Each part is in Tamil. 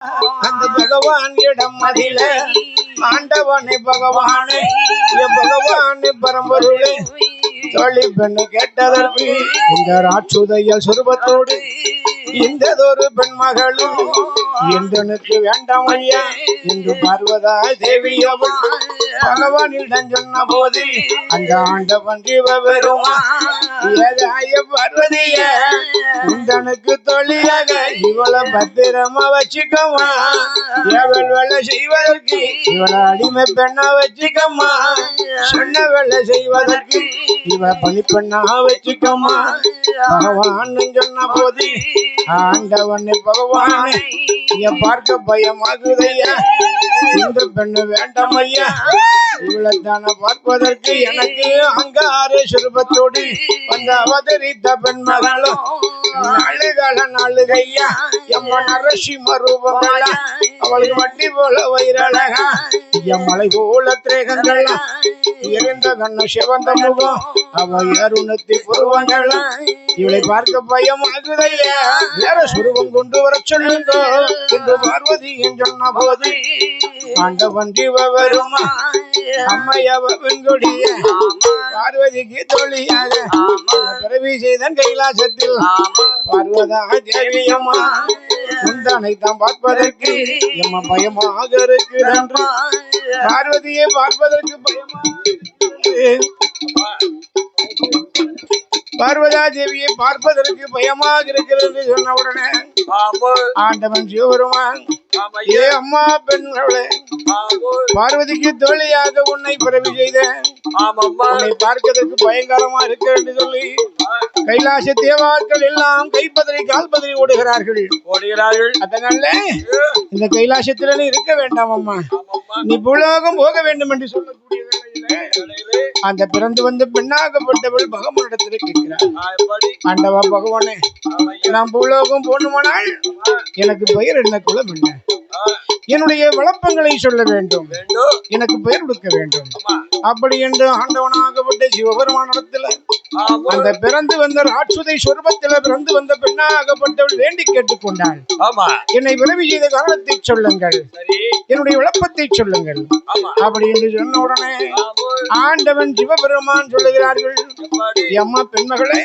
அந்த பகவான் இடம் மதில ஆண்டவனே பகவானே என் பகவானே பரம்பொருளே தொழி பெண்ணு கேட்டதற்கு இந்த ராட்சுதையல் சுரூபத்தோடு இந்ததொரு பெண் மகளும் எந்தனுக்கு வேண்டாம் ஐயா இன்று பார்வதா தேவி அவள். பகவானிடம் சொன்ன போது அந்த ஆண்டவன் ஏதாய பார்வதிய தொழிலாக இவளை பத்திரமா வச்சுக்கம்மா. எவள் வேலை செய்வதற்கு இவளை அடிமை பெண்ணா வச்சுக்கம்மா. சொன்ன வேலை செய்வதற்கு இவ பணிப்பெண்ணா வச்சுக்கம்மா. பகவான் சொன்ன போது ஆண்டவனை பகவானே என் பார்க்க பயமாகுதையா? இந்த பெண்ணு வேண்டாம் ஐயா. இவளை பார்ப்பதற்கு எனக்கு அங்காறு சுருபத்தோடு வந்த அவதரித்த பெண் மகளும் நாளுகால நாளுகையா எம்ம நரசி ரூபங்கள அவளுக்கு வண்டி போல வயிறழகா எம்மலை போல திரேகங்களா இருந்த கண்ண சிவந்த முகம் அவள் அருணத்தி புருவங்களா இவளை பார்க்க பயமாகுதையா வேற சுருவம் கொண்டு வர சொல்லுங்க என்று பார்வதி என்று சொன்ன போது ஆண்டவன் ஜீவ வருமா அம்மையவ பெண்கொடிய பார்வதிக்கு தோழியாக பிறவி செய்தன் கைலாசத்தில் பார்வதா தேவியம்மா முந்தானை தான் பார்ப்பதற்கு எம்ம பயமாக இருக்கு. என்று பார்வதியை பார்ப்பதற்கு பயமாக பார்வதா தேவியை பார்ப்பதற்கு பயமாக இருக்கிறது சொன்ன உடனே ஆண்டவன் சிவபெருமான் ஏ அம்மா பெண்களே பார்வதிக்கு தோழியாக உன்னை பிறவி செய்த உன்னை பார்க்கிறதுக்கு பயங்கரமா இருக்கு என்று சொல்லி கைலாச தேவாக்கள் எல்லாம் கைப்பதறி கால்பதறி ஓடுகிறார்கள். ஓடுகிறார்கள். அதனால இந்த கைலாசத்துல நீ இருக்க வேண்டாம் அம்மா. நீ பூலோகம் போக வேண்டும் என்று சொல்லக்கூடிய வேளையிலே அந்த பிறந்து வந்து பெண்ணாகப்பட்டவள் பகவானிடத்தில் கேட்கிறார் ஆண்டவா பகவானே நான் பூலோகம் போகணுமானால் எனக்கு பெயர் என்ன குலம் என்ன? என்னுடைய வளப்பங்களை சொல்ல வேண்டும். எனக்கு பெயர் கொடுக்க வேண்டும். அப்படி என்று ஆண்டவனாகப்பட்ட சிவபெருமானிடத்துல அந்த பிறந்து வந்த ராட்சுதை சொர்பத்தில பிறந்து வந்த பெண்ணாகப்பட்டவள் வேண்டி கேட்டுக்கொண்டாள். ஆமா. என்னை விரைவி செய்த காரணத்தை சொல்லுங்கள். என்னுடைய விளப்பத்தை சொல்லுங்கள். அப்படி என்று சொன்ன உடனே ஆண்டவன் சிவபெருமான் சொல்லுகிறார்கள் அம்மா பெண்மகளே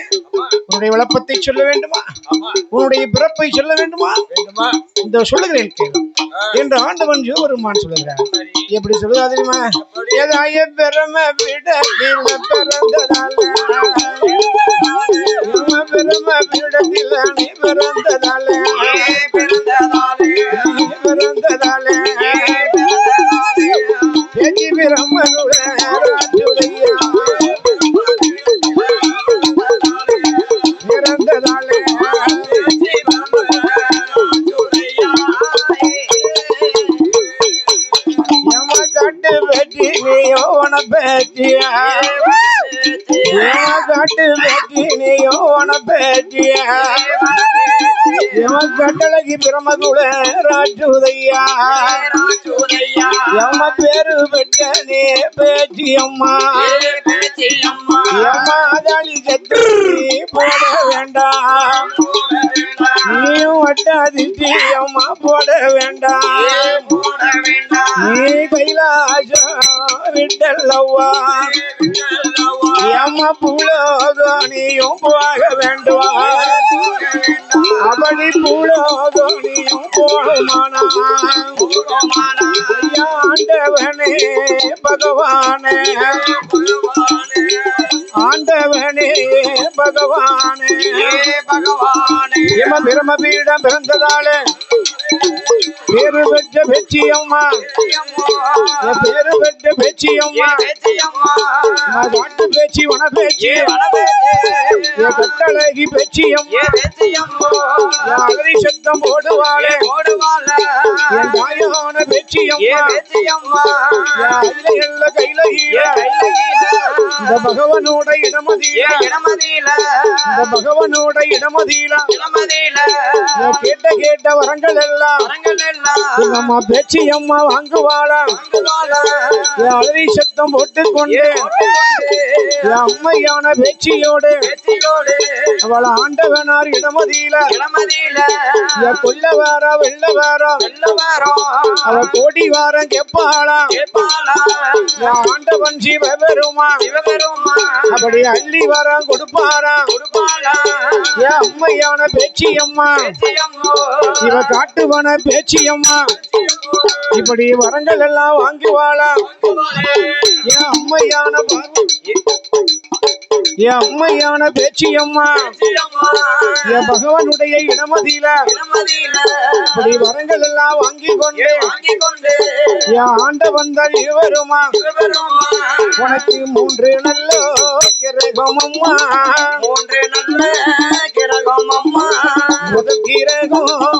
உன்னுடைய விளப்பத்தை சொல்ல வேண்டுமா? உன்னுடைய பிறப்பை சொல்ல வேண்டுமா? இந்த சொல்லுகிறேன் என்று ஆண்டவன் சிவபெருமான் சொல்லுகிறார். எப்படி சொல்லுதா தெரியுமா? ஏதாய பெரும விடத்தில் பிறந்ததால. எம்ம பெரும விடத்தில் நீ பிறந்ததால. நீயோன கட்டு வெட்டி நீயோன பேச்சியா கட்டழகி பிரமதுல ராஜுதையா. எம்ம பேரு பெற்ற நீ பேச்சி அம்மா கத்து போட வேண்டாம் நீயும் வட்டாதிச்சி அம்மா போட வேண்டாம் விட்டல்லவா எம்ம புலோகம் நீயும் போக வேண்டுவா அவனி புலோகம் நீயும் போகுமானா? ஆண்டவனே பகவானே. ஆண்டவனே பகவானே. இம பிரம பீடம் பிறந்ததாலே பேரு பெற்ற பெச்சியம்மா. பேரு பெற்ற பெச்சியம்மா. நான் காட்டு பேச்சு உன பேச்சு. கட்டழகி பெச்சியம்மா. அகதி சத்தம் போடுவாளே. என் தாயான பெச்சியம்மா. என் அகில எல்ல கையில இந்த பகவனோட இடமதியில இந்த பகவனோட இடமதியில நான் கேட்ட கேட்ட வரங்கள் எல்லாம் எங்க அம்மா பேச்சு அம்மா வாங்குவாளா அழகி சத்தம் போட்டுக்கொண்டு என் அம்மையான பேச்சியோடு அவள் ஆண்டவனார் இடமதியில என் கொல்ல வாரா வெள்ள வாரா அவ கோடி வாரம் கெப்பாளா என் ஆண்டவன் சிவபெருமா? அப்படி அள்ளி வாரம் கொடுப்பாரா? என் அம்மையான பேச்சி அம்மா இவ காட்டுவன பேச்சி அம்மா இப்படி வரங்கள் எல்லாம் வாங்குவாளா? என் அம்மையான பார்வ- என் அம்மையான பேச்சி அம்மா என் பகவானுடைய இடமதியில இப்படி வரங்கள் எல்லாம் வாங்கி கொண்டு என் ஆண்ட வந்தால் இருவருமா? உனக்கு மூன்று நல்ல கிரகம் அம்மா மூன்று நல்ல கிரகம் அம்மா முதல் கிரகம்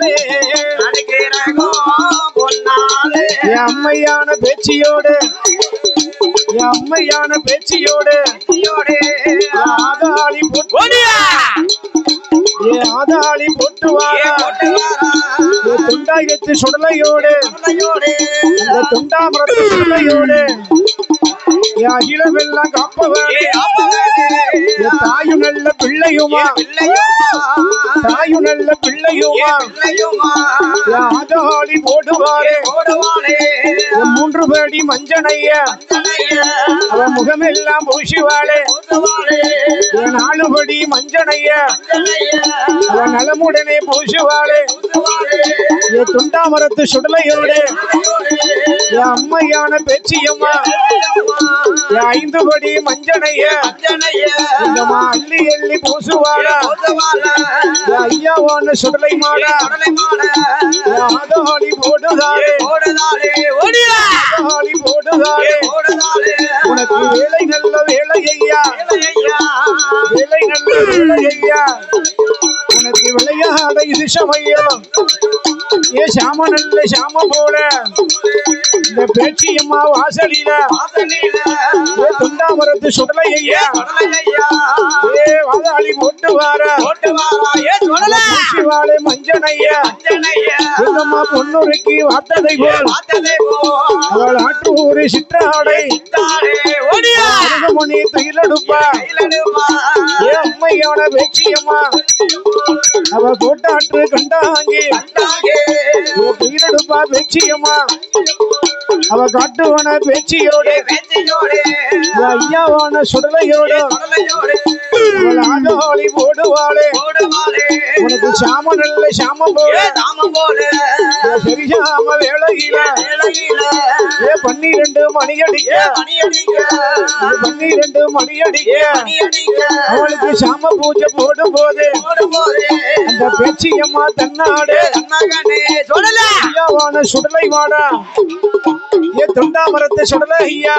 பொன்னாலே. பொன்னாலே அம்மையான பேச்சியோடு அம்மையான பேச்சியோடு ஆதாளி என் ஆதாளி போட்டு வாரா என் துண்டாயத்து சுடலையோடு துண்டாமரத்து சுடலையோடு அகிலமெல்லாம் காப்பவனே. என் தாயு நல்ல பிள்ளையுமா? தாயு நல்ல பிள்ளையுமா? ஆதாளி போடுவாரே. மூன்று பேடி மஞ்சனைய. அவன் முகமெல்லாம் பூசிவாளே. என் நாலுபடி மஞ்சனைய. அவன் நலமுடனே பூசுவாளே. துண்டாமரத்து சுடலையோடு. அம்மையான பேச்சியம்மா ஐந்து படி மஞ்சனைய. அள்ளி பூசுவாளா. என் ஐயாவான சுடலை மாடா. என் ஆதாளி போடுதாரே ஆதாளி போடுதாரே உனக்கு வேலை நல்ல வேலை ஐயா வேலை நல்ல வேலை ஐயா உனக்கு விளையாட இது சமயம் ஏ சாம நல்ல சாம போல. இந்த பேச்சியம்மா வாசலில துண்டாமரத்து சுடலை ஐயா ஏ வாதாளி போட்டு வார வாழை மஞ்சனையா. எங்கம்மா பொண்ணுரைக்கு வார்த்ததை போல். அவள் ஆற்றூர் சிற்றாடை. அருகமணி துயிலெடுப்பா ஏ அம்மையான பேச்சியம்மா. அவ கோட்டாற்று கண்டாங்கி. பேச்சியம்மா அவ காட்டுவன பேச்சியோடு ஐயாவான சுடலையோடு ஆடோழி போடுவாளே. உனக்கு சாம நல்ல சாம போல. ஏ சரிசாம வேளையில ஏ பன்னிரண்டு மணி அடிக்க ஏ பன்னிரண்டு மணி அடிக்க அவளுக்கு சாம பூஜை போடும் போது அந்த பேச்சியம்மா தன்னாடு. ஐயாவான சுடலை மாடா ஏ தொண்டாமரத்தை சுடலை ஐயா.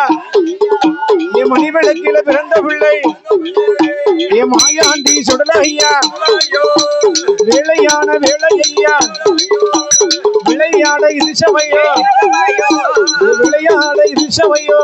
ஏ மணிவிளக்கில பிறந்த பிள்ளை. ஏ மாயாண்டி சுடலை ஐயா. வேலையான வேலை விளையாட இருசமையோ விளையாட இருசமையோ